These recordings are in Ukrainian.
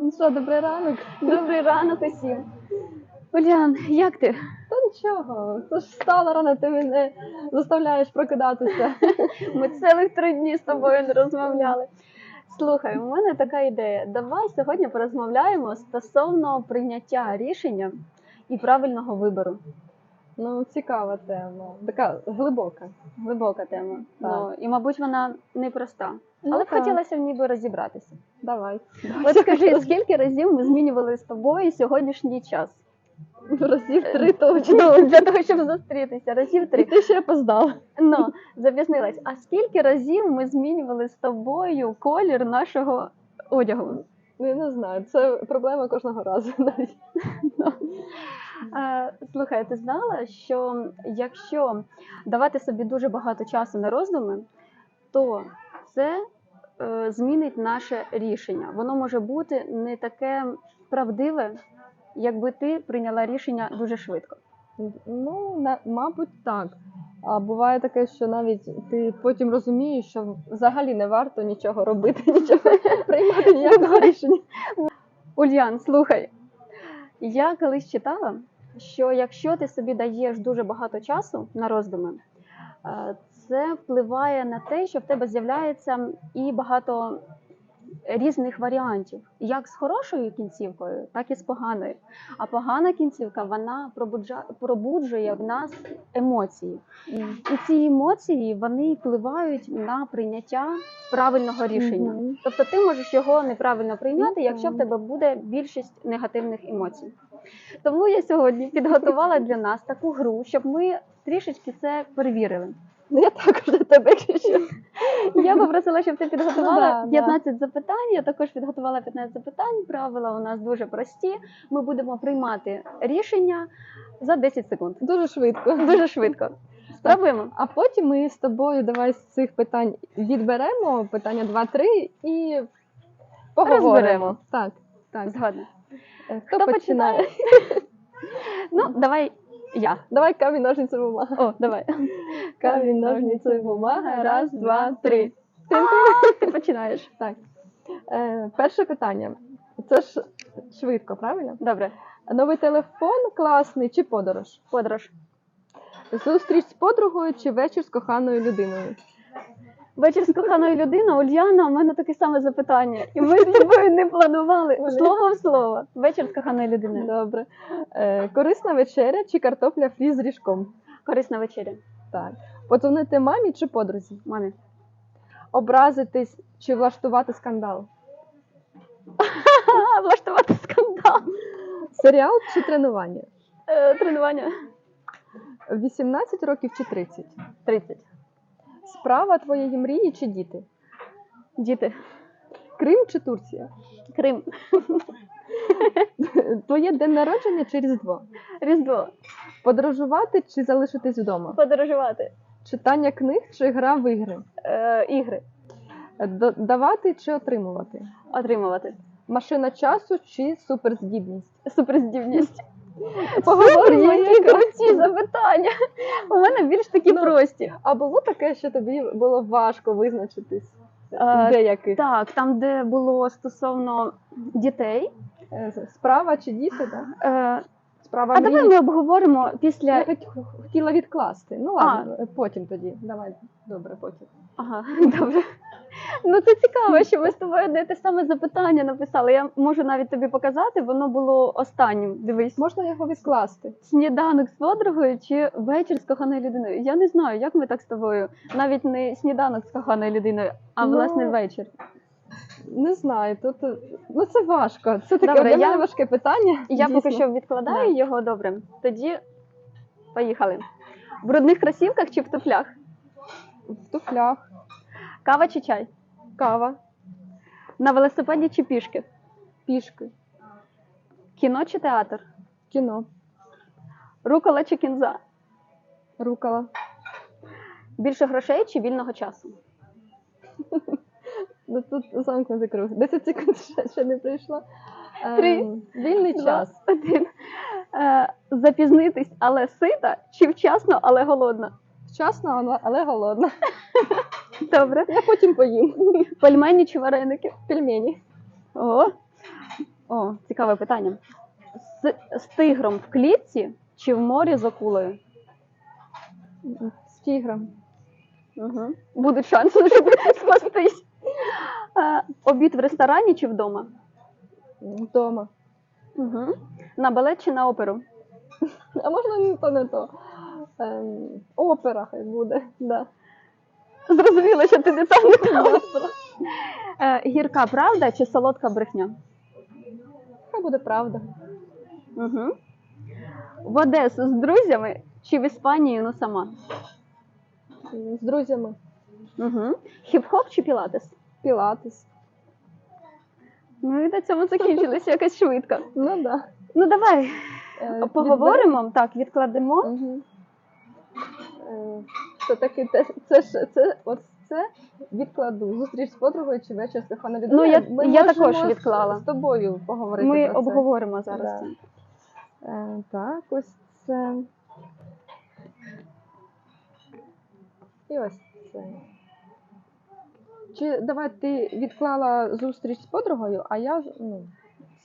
Ну що, добрий ранок. Добрий ранок усім. Улян, як ти? Та нічого, то ж встала рано, ти мене заставляєш прокидатися. Ми цілих три дні з тобою не розмовляли. Слухай, у мене така ідея. Давай сьогодні порозмовляємо стосовно прийняття рішення і правильного вибору. Ну, цікава тема, така глибока. Глибока тема. Так. Ну, і, мабуть, вона непроста. Ну, Але б так. хотілося в ніби розібратися. Давай. От скажи, скільки разів ми змінювали з тобою сьогоднішній час? Разів три точно. Ну, для того, щоб зустрітися, разів І три. ти ще опоздала. Ну, запізнилась. А скільки разів ми змінювали з тобою колір нашого одягу? Ну, я не знаю, це проблема кожного разу навіть. Е, слухай, ти знала, що якщо давати собі дуже багато часу на роздуми, то це е, змінить наше рішення. Воно може бути не таке правдиве, якби ти прийняла рішення дуже швидко. Ну, на, мабуть, так. А буває таке, що навіть ти потім розумієш, що взагалі не варто нічого робити, нічого приймати ніякого рішення. Ульян, слухай. Я колись читала, що якщо ти собі даєш дуже багато часу на роздуми, е, це впливає на те, що в тебе з'являється і багато різних варіантів, як з хорошою кінцівкою, так і з поганою. А погана кінцівка вона пробуджує в нас емоції. І ці емоції вони впливають на прийняття правильного рішення. Тобто ти можеш його неправильно прийняти, якщо в тебе буде більшість негативних емоцій. Тому я сьогодні підготувала для нас таку гру, щоб ми трішечки це перевірили. Ну, я також до тебе, що. Я попросила, щоб ти підготувала Ну да. 15 запитань. Я також підготувала 15 запитань. Правила у нас дуже прості. Ми будемо приймати рішення за 10 секунд. Дуже швидко. Дуже швидко. Спробуємо. А потім ми з тобою давай з цих питань відберемо питання 2-3 і поговоримо. Розберемо. Так, так. Згодна. Хто, Хто починає? Ну, давай я. Давай камінь, ножниці, бумага. О, давай. Камінь, ножниці, бумага. Раз, два, три. Ти починаєш. Так. Е, перше питання. Це ж швидко, правильно? Добре. Новий телефон класний чи подорож? Подорож. Зустріч з подругою чи вечір з коханою людиною? Вечір з коханою людиною, Ульяна, у мене таке саме запитання. І ми з тобою не планували. Слово в слово. Вечір з коханою людиною. Добре. Е, корисна вечеря чи картопля фрі з ріжком? Корисна вечеря. Так. Подзвонити мамі чи подрузі? Мамі. Образитись чи влаштувати скандал? Влаштувати скандал. Серіал чи тренування? Е, тренування. 18 років чи 30? 30. Справа твоєї мрії чи діти? Діти. Крим чи Турція? Крим. Твоє день народження чи Різдво? Різдво. Подорожувати чи залишитись вдома? Подорожувати. Читання книг чи гра в ігри? Е, ігри. Д- давати чи отримувати? Отримувати. Машина часу чи суперздібність? Суперздібність. Поговоримо, які круті запитання. У мене більш такі Ну, прості. А було таке, що тобі було важко визначитись деяких? Так, там, де було стосовно дітей. Е, Справа чи діти, так? Е, Справа а мрії. давай ми обговоримо Я після. хот- хотіла відкласти. Ну ладно, е, потім тоді. Давай, добре, потім. Ага, добре. Ну це цікаво, що ми з тобою одне те саме запитання написали. Я можу навіть тобі показати, воно було останнім. Дивись, Можна його відкласти? сніданок з подругою чи вечір з коханою людиною. Я не знаю, як ми так з тобою. Навіть не сніданок з коханою людиною, а Ну, власне вечір. Не знаю, тут ну це важко. Це таке Добре, я- важке питання. Я дійсно. поки що відкладаю Да. його добре. Тоді поїхали. В брудних кросівках чи в туфлях? в туфлях, Кава чи чай? кава, На велосипеді чи пішки? пішки, Кіно чи театр? кіно, Рукола чи кінза? рукала. Більше грошей чи вільного часу? Ну тут замкнутий круг. 10 секунд ще, ще не прийшло. Ем, Вільний Два, час. Один. Е, запізнитись, але сита, чи вчасно, але голодна? Вчасно, але- голодна. Добре. Я потім поїм. Пельмені чи вареники? Пельмені. О, О, цікаве питання. З, з тигром в клітці чи в морі з акулою? З тігром. Угу. Будуть шанси, щоб спастись. Обід в ресторані чи вдома? Вдома. Угу. На балет чи на оперу? А можна не то не то. Ем, опера хай буде. Да. Зрозуміло, що ти не там не там. Е, Гірка правда чи солодка брехня? Хай буде правда. Угу. В Одесу з друзями чи в Іспанію ну сама? З друзями. Угу. Хіп-хоп чи пілатес? Пілатес. Ну і на цьому закінчилося якось швидко. Ну да. Ну давай Е, поговоримо. Так, відкладемо. Угу. Е, це таки те, це ж це от це відкладу. Зустріч з подругою чи вечір з коханою Ну, я- Ми я можемо також відклала. З тобою поговорити. Ми про це. обговоримо зараз. Да. це. Е, так, ось це. І ось це. Чи давай ти відклала зустріч з подругою, а я ну,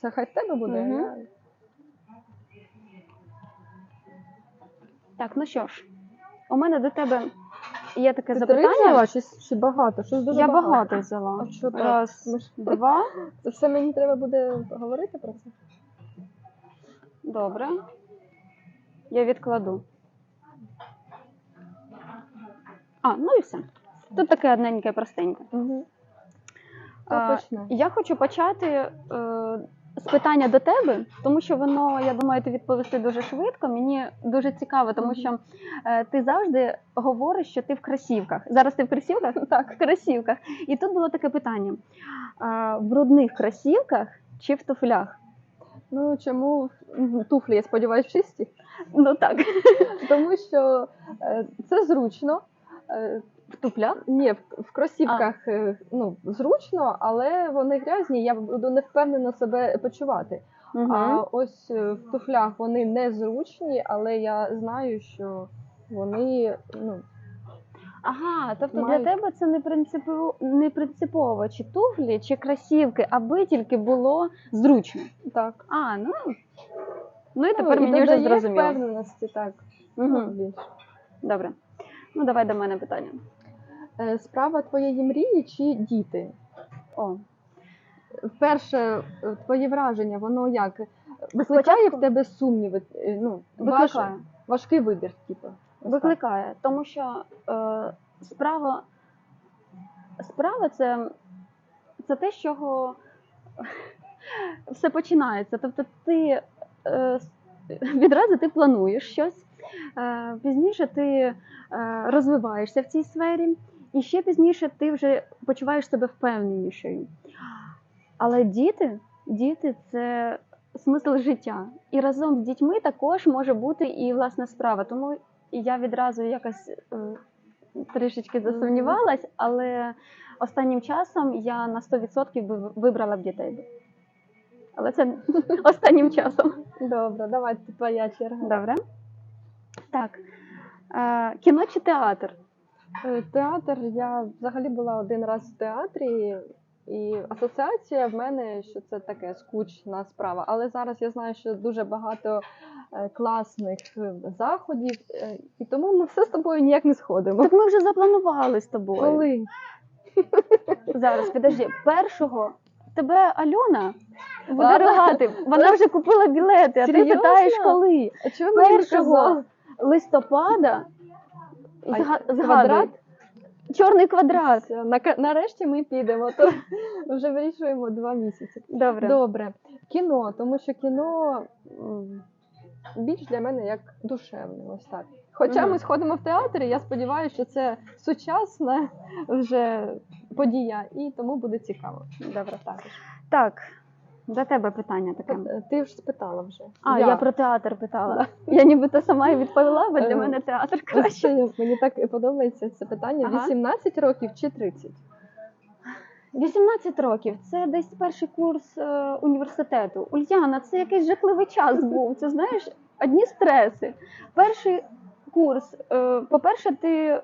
це хай в тебе буде. а Мгм. я... Так, ну що ж, у мене до тебе є таке Ти три запитання. взяла чи, чи багато? Щось дуже Я багато. взяла. А що так? Раз, Ми ж- два. Це все мені треба буде говорити про це? Добре. Я відкладу. А, ну і все. Тут таке одненьке простеньке. Угу. Почне. Я хочу почати е, з питання до тебе, тому що воно, я думаю, ти відповісти дуже швидко. Мені дуже цікаво, тому що е, ти завжди говориш, що ти в кросівках. Зараз ти в кросівках? Так, в кросівках. І тут було таке питання: а, в брудних кросівках чи в туфлях? Ну чому туфлі, я сподіваюся, чисті? Ну так, Тому що е, це зручно. Е, в туфлях. Ні, в, в кросівках е, ну, зручно, але вони грязні, я буду не впевнено себе почувати. Угу. А ось е, в туфлях вони незручні, але я знаю, що вони ну, Ага, тобто Мають. для тебе це не принципово, не принципово, чи туфлі, чи кросівки, аби тільки було зручно. так. А, ну. Ну і тепер ну, і мені вже зрозуміло. впевненості, так. Угу. Добре. Ну, давай до мене питання. Е, Справа твоєї мрії чи діти? О, Перше, е, твоє враження, воно як? Викликає в тебе сумніви? Е, Ну, важ- викликає. важкий вибір, типу. Викликає, тому що е, справа, справа це, це те, з чого все починається. Тобто ти е, відразу ти плануєш щось, е, пізніше ти е, розвиваєшся в цій сфері, і ще пізніше ти вже почуваєш себе впевненішою. Але діти, діти це смисл життя. І разом з дітьми також може бути і власна справа. Тому я відразу якось е, трішечки засумнівалась, але останнім часом я на 100% вибрала б дітей. Але це останнім часом. Добре, давай твоя черга. Добре. Так. Е, кіно чи театр? Е, Театр, я взагалі була один раз в театрі, і асоціація в мене, що це таке скучна справа. Але зараз я знаю, що дуже багато е, класних е, заходів, і тому ми все з тобою ніяк не сходимо. Так ми вже запланували з тобою. Коли? Зараз, підожди, першого тебе Альона буде рогати. Вона вже купила білети, а ти питаєш коли? А чого мені Першого листопада? Згадуй. Чорний квадрат. Все, нака- Нарешті ми підемо, то вже вирішуємо два місяці. Добре. Добре, кіно, тому що кіно м, більш для мене як душевне, ось так. Хоча Мгм. ми сходимо в театр, і я сподіваюся, що це сучасна вже подія, і тому буде цікаво. Добре. Так, до тебе питання таке. Е, Ти ж спитала вже. А, я, про театр питала. Я нібито сама і відповіла, бо для Е, мене театр краще. Мені так подобається це питання. Ага. 18 років чи 30? 18 років це десь перший курс е, університету. Ульяна, це якийсь жахливий час був. Це знаєш, одні стреси. Перший курс. Е, по-перше, ти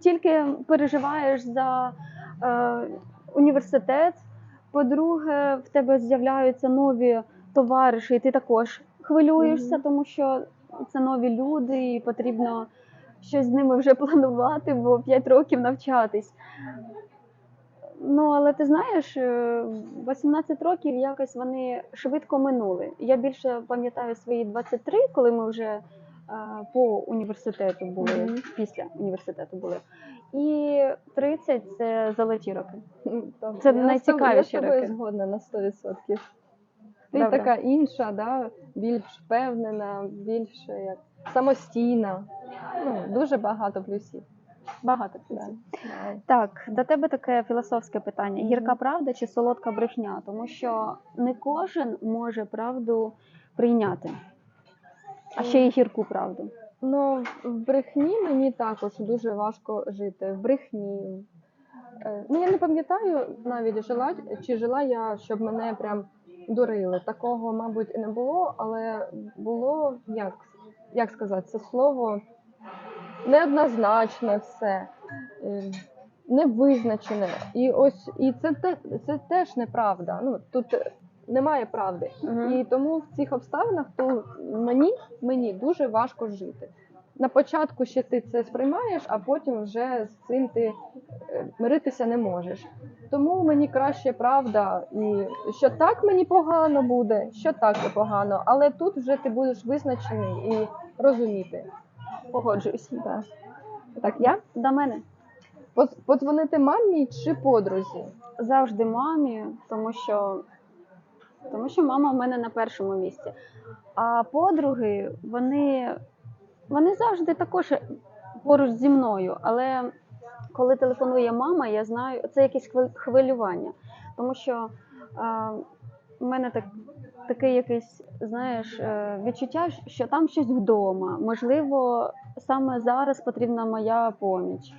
тільки переживаєш за е, університет. По-друге, в тебе з'являються нові товариші, і ти також хвилюєшся, тому що це нові люди, і потрібно щось з ними вже планувати, бо 5 років навчатись. Ну, але ти знаєш, е, 18 років якось вони швидко минули. Я більше пам'ятаю свої 23, коли ми вже е, по університету були, Мгм. після університету були. І 30 це золоті роки. Добре. Це Я найцікавіші Я з тобою роки. згодна на 100%. Ти Добре. така інша, да? більш впевнена, більш як самостійна. Ну, дуже багато плюсів. Багато плюсів. Да. Так, до тебе таке філософське питання: гірка правда чи солодка брехня? Тому що не кожен може правду прийняти, а ще й гірку правду. Ну, в брехні мені також дуже важко жити. В брехні. Е, Ну, я не пам'ятаю навіть жила чи жила я, щоб мене прям дурили. Такого, мабуть, і не було, але було як, як сказати, це слово неоднозначне все, е, невизначене. І ось і це, це теж неправда. Ну, тут немає правди. І тому в цих обставинах то мені, мені дуже важко жити. На початку ще ти це сприймаєш, а потім вже з цим ти е, миритися не можеш. Тому мені краще правда, і що так мені погано буде, що так і погано, але тут вже ти будеш визначений і розуміти. Погоджуюсь. Да. Так, я До мене подзвонити мамі чи подрузі? завжди мамі, тому що, тому що мама в мене на першому місці. А подруги, вони, вони завжди також поруч зі мною. Але коли телефонує мама, я знаю, це якесь хвилювання. Тому що е, в мене так, таке якесь, знаєш, е, відчуття, що там щось вдома. Можливо, саме зараз потрібна моя поміч.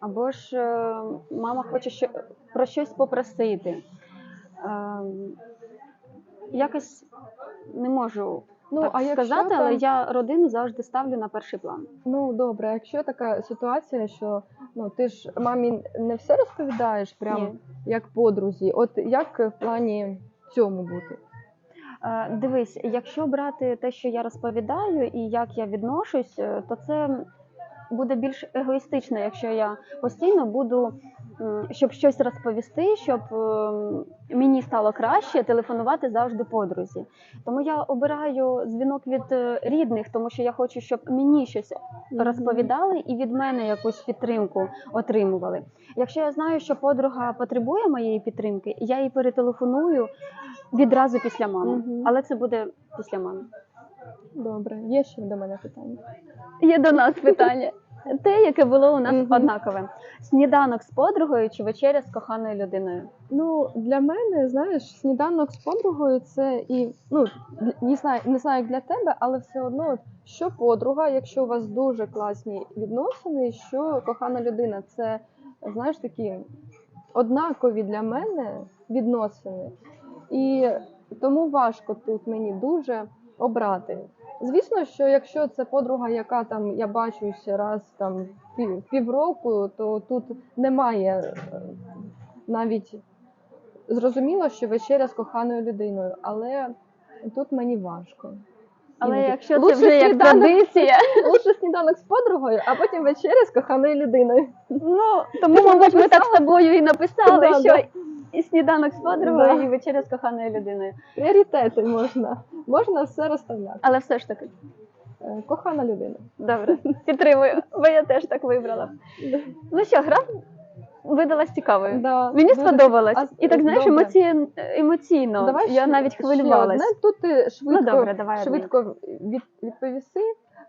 Або ж е, мама хоче про щось попросити. Якось не можу Ну, так а сказати, там- але я родину завжди ставлю на перший план. Ну добре, якщо така ситуація, що ну ти ж мамі не все розповідаєш, прям Ні. як подрузі, от як в плані цьому бути? Е, Дивись, якщо брати те, що я розповідаю, і як я відношусь, е, то це буде більш егоїстично, якщо я постійно буду, щоб щось розповісти, щоб ем, мені стало краще, телефонувати завжди подрузі. Тому я обираю дзвінок від е, рідних, тому що я хочу, щоб мені щось розповідали і від мене якусь підтримку отримували. Якщо я знаю, що подруга потребує моєї підтримки, я їй перетелефоную відразу після мами. Але це буде після мами. Добре, є ще до мене питання. Є до нас питання. Те, яке було у нас Мгм. однакове: сніданок з подругою чи вечеря з коханою людиною. Ну для мене, знаєш, сніданок з подругою це і ну не знаю, не знаю як для тебе, але все одно, що подруга, якщо у вас дуже класні відносини, що кохана людина, це знаєш такі однакові для мене відносини. І тому важко тут мені дуже обрати. Звісно, що якщо це подруга, яка там я бачуся раз там пів, півроку, то тут немає е, навіть зрозуміло, що вечеря з коханою людиною, але тут мені важко. Але Іноді. якщо це Лучше вже як традиція, Лучше сніданок з подругою, а потім вечеря з коханою людиною. ну тому, мабуть, ми так з тобою і написали, Да, що да. І сніданок з подругою, Да. і вечеря з коханою людиною. Пріоритети можна. Можна все розставляти. Але все ж таки, Е, Кохана людина. добре, підтримую, бо я теж так вибрала. Ну що, гра видалась цікавою. Да, Мені дуже сподобалось. А, І так знаєш, добре. емоці... емоційно. Давай я ще- навіть ще хвилювалась. одне. Тут ти швидко, Ну добре, давай одне. швидко від, відповіси,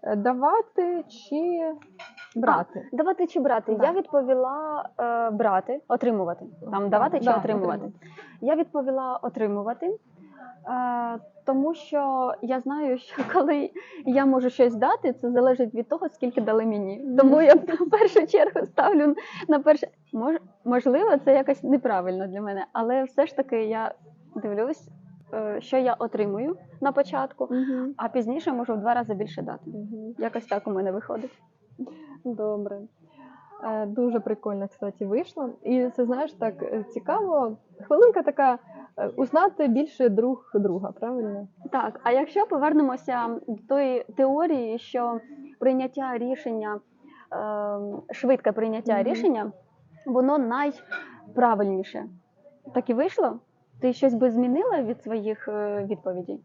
е, давати чи брати. Давати чи брати? Да. Я відповіла е, брати, отримувати. Там давати чи Да, отримувати. отримувати. Я відповіла отримувати, е, тому що я знаю, що коли я можу щось дати, це залежить від того, скільки дали мені. Тому я в першу чергу ставлю на перше. Мож, можливо, це якось неправильно для мене, але все ж таки я дивлюсь, е, що я отримую на початку, Мгм. а пізніше можу в два рази більше дати. Мгм. Якось так у мене виходить. Добре. Е, Дуже прикольно, кстати, вийшло. І це знаєш так е, цікаво. Хвилинка така е, узнати більше друг друга, правильно? Так, а якщо повернемося до тої теорії, що прийняття рішення, е, швидке прийняття Мгм. рішення, воно найправильніше. Так і вийшло? Ти щось би змінила від своїх відповідей?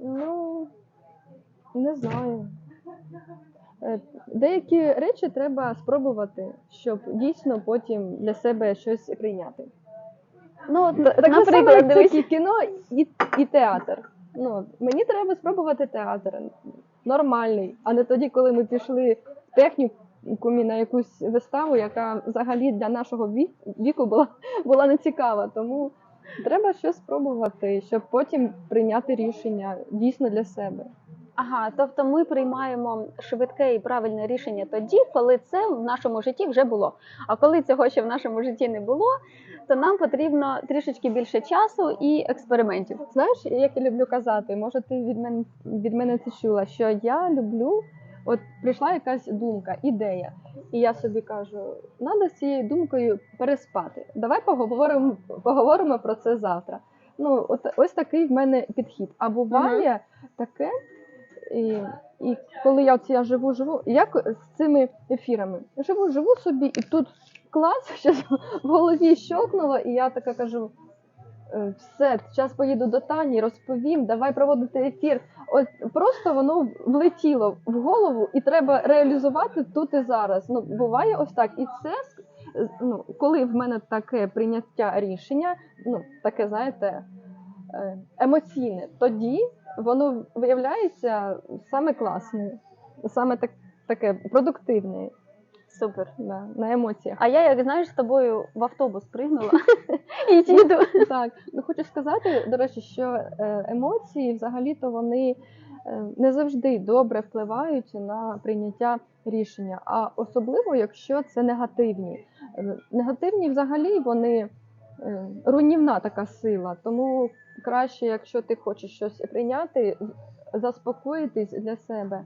Ну не знаю. Е, Деякі речі треба спробувати, щоб дійсно потім для себе щось прийняти. Ну, от, Так само, наприклад, як це і кіно і, і театр. Ну, мені треба спробувати театр нормальний, а не тоді, коли ми пішли в технікумі на якусь виставу, яка взагалі для нашого віку була, була нецікава. Тому треба щось спробувати, щоб потім прийняти рішення дійсно для себе. Ага, тобто ми приймаємо швидке і правильне рішення тоді, коли це в нашому житті вже було. А коли цього ще в нашому житті не було, то нам потрібно трішечки більше часу і експериментів. Знаєш, як я люблю казати, може, ти від мене від мене це чула, що я люблю, от прийшла якась думка, ідея, і я собі кажу, треба з цією думкою переспати. Давай поговоримо, поговоримо про це завтра. Ну, от ось такий в мене підхід. А буває таке, і, і коли я, я живу, живу, як з цими ефірами, живу, живу собі, і тут клас, щось в голові щелкнуло, і я така кажу. «Е, Все, зараз поїду до Тані, розповім, давай проводити ефір. От просто воно влетіло в голову, і треба реалізувати тут і зараз. Ну буває ось так. І це ну, коли в мене таке прийняття рішення, ну таке, знаєте, е, емоційне, тоді воно виявляється саме класне, саме так, таке продуктивне Супер. да, на емоціях. А я, як знаєш, з тобою в автобус пригнула і їду. Так, ну хочу сказати, до речі, що е, емоції взагалі-то вони е, не завжди добре впливають на прийняття рішення, а особливо, якщо це негативні. Е, Негативні взагалі вони руйнівна така сила, тому краще, якщо ти хочеш щось прийняти, заспокоїтись для себе.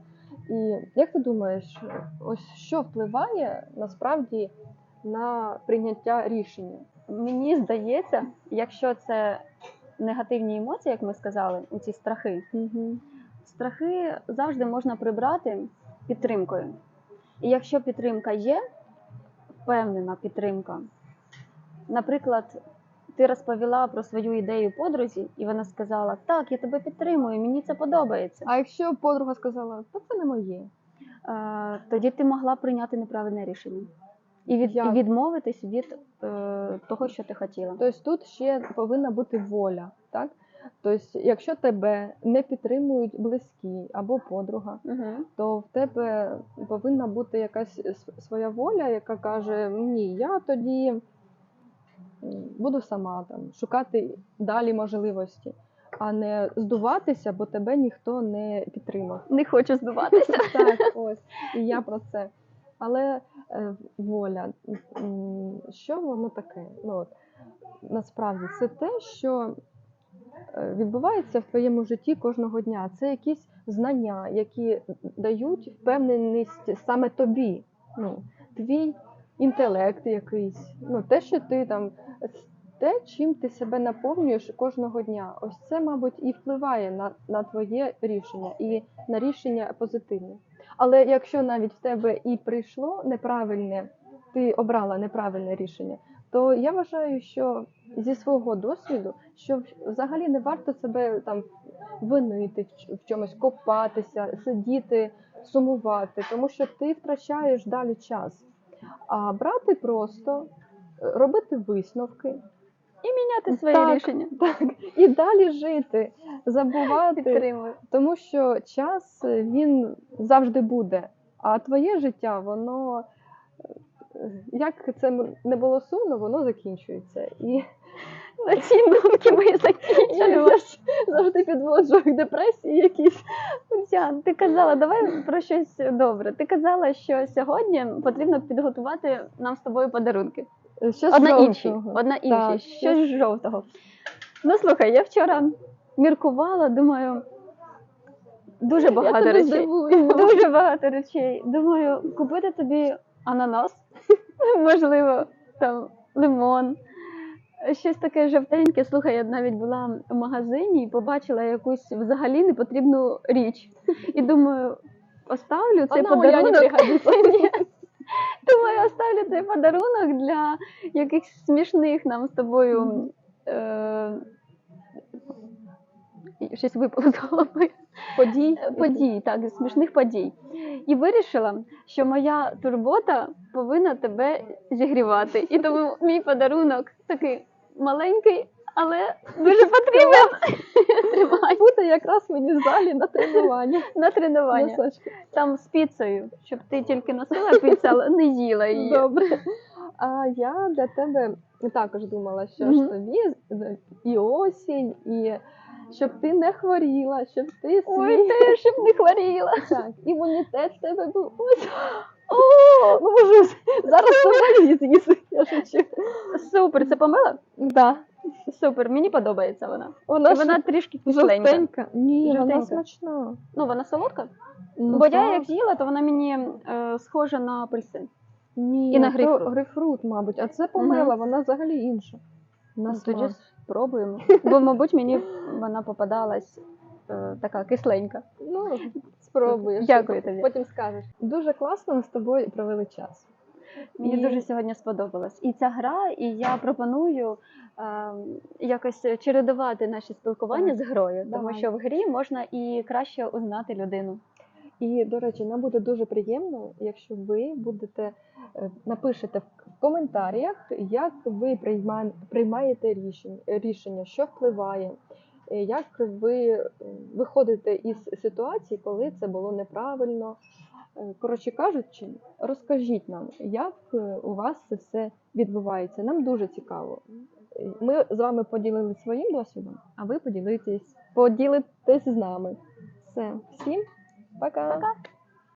І як ти думаєш, ось що впливає насправді на прийняття рішення? Мені здається, якщо це негативні емоції, як ми сказали, у ці страхи, Угу. страхи завжди можна прибрати підтримкою. І якщо підтримка є, впевнена підтримка, наприклад, ти розповіла про свою ідею подрузі, і вона сказала: Так, я тебе підтримую, мені це подобається. А якщо подруга сказала, то це не моє. Е, тоді ти могла прийняти неправильне рішення і, від, і відмовитись від е, того, що ти хотіла. Тобто тут ще повинна бути воля, так? Тобто, якщо тебе не підтримують близькі або подруга, Угу. то в тебе повинна бути якась своя воля, яка каже: Ні, я тоді буду сама там шукати далі можливості, а не здуватися, бо тебе ніхто не підтримав. Не хочу здаватися. Так, ось. І я про це. Але е, воля, що воно таке? Ну, от, насправді, це те, що е, відбувається в твоєму житті кожного дня. Це якісь знання, які дають впевненість саме тобі. Ну, твій інтелект якийсь, ну, те, що ти там, те, чим ти себе наповнюєш кожного дня. Ось це, мабуть, і впливає на, на твоє рішення і на рішення позитивне. Але якщо навіть в тебе і прийшло неправильне, ти обрала неправильне рішення, то я вважаю, що зі свого досвіду, що взагалі не варто себе там винити в чомусь, копатися, сидіти, сумувати, тому що ти втрачаєш далі час. А брати просто, робити висновки І Міняти свої Так. рішення. так, і далі жити, забувати. Підтримую. Тому що час він завжди буде, а твоє життя, воно е, як це не було сумно, воно закінчується. І На цій думки ми я завжди- підводжу депресії якісь. Ульян, ти казала, давай про щось добре. Ти казала, що сьогодні потрібно підготувати нам з тобою подарунки. Е, Щось Одна інші, одна інші, Так, щось жовтого. Ну слухай, я вчора міркувала, думаю, дуже Я багато тебе речей. здивую. Дуже багато речей. Думаю, купити тобі ананас можливо, там лимон. Щось таке жовтеньке. Слухай, я навіть була в магазині і побачила якусь взагалі непотрібну річ. І думаю, оставлю цей Вона Уляні подарунок. Думаю, оставлю цей подарунок для якихось смішних нам з тобою. Е- щось випало з голови. Подій. Подій, так, смішних подій. І вирішила, що моя турбота повинна тебе зігрівати. І тому мій подарунок такий маленький, але дуже потрібен. Тримай Буде якраз мені в залі на тренування. на тренування. Носочки. Там з піцею, щоб ти тільки носила піцу, але не їла її. Добре. А я для тебе також думала, що ж тобі і осінь, і щоб ти не хворіла, щоб ти Ой, ти щоб не хворіла. так, імунітет в тебе був. Ось, О, ну, можу зараз собою з'їсти. Я шучу. супер, це помила? Да. Супер, мені подобається вона. Вона, вона трішки кисленька. жовтенька. Ні, вона Жовтенька. смачна. Ну, вона солодка. Ну, Бо я так. як з'їла, то вона мені е, схожа на апельсин. Ні, і на то грейпфрут. грейпфрут, мабуть, а це помила, вона взагалі інша. На Ну, Тоді смак. спробуємо. Бо, мабуть, мені вона попадалась е, така кисленька. Ну, спробуєш. Дякую тобі. Потім скажеш. Дуже класно ми з тобою провели час. Мені І- дуже сьогодні сподобалось. І ця гра, і я пропоную е, якось чередувати наші спілкування Так. з грою, тому Давай. що в грі можна і краще узнати людину. І, до речі, нам буде дуже приємно, якщо ви будете е, напишете в коментарях, як ви прийма- приймаєте рішення, рішення, що впливає, е, як ви е, виходите із ситуації, коли це було неправильно. Коротше кажучи, розкажіть нам, як е, у вас це все відбувається. Нам дуже цікаво. Ми з вами поділилися своїм досвідом, а ви поділитесь, поділитесь з нами. Все, всім пока. Пока.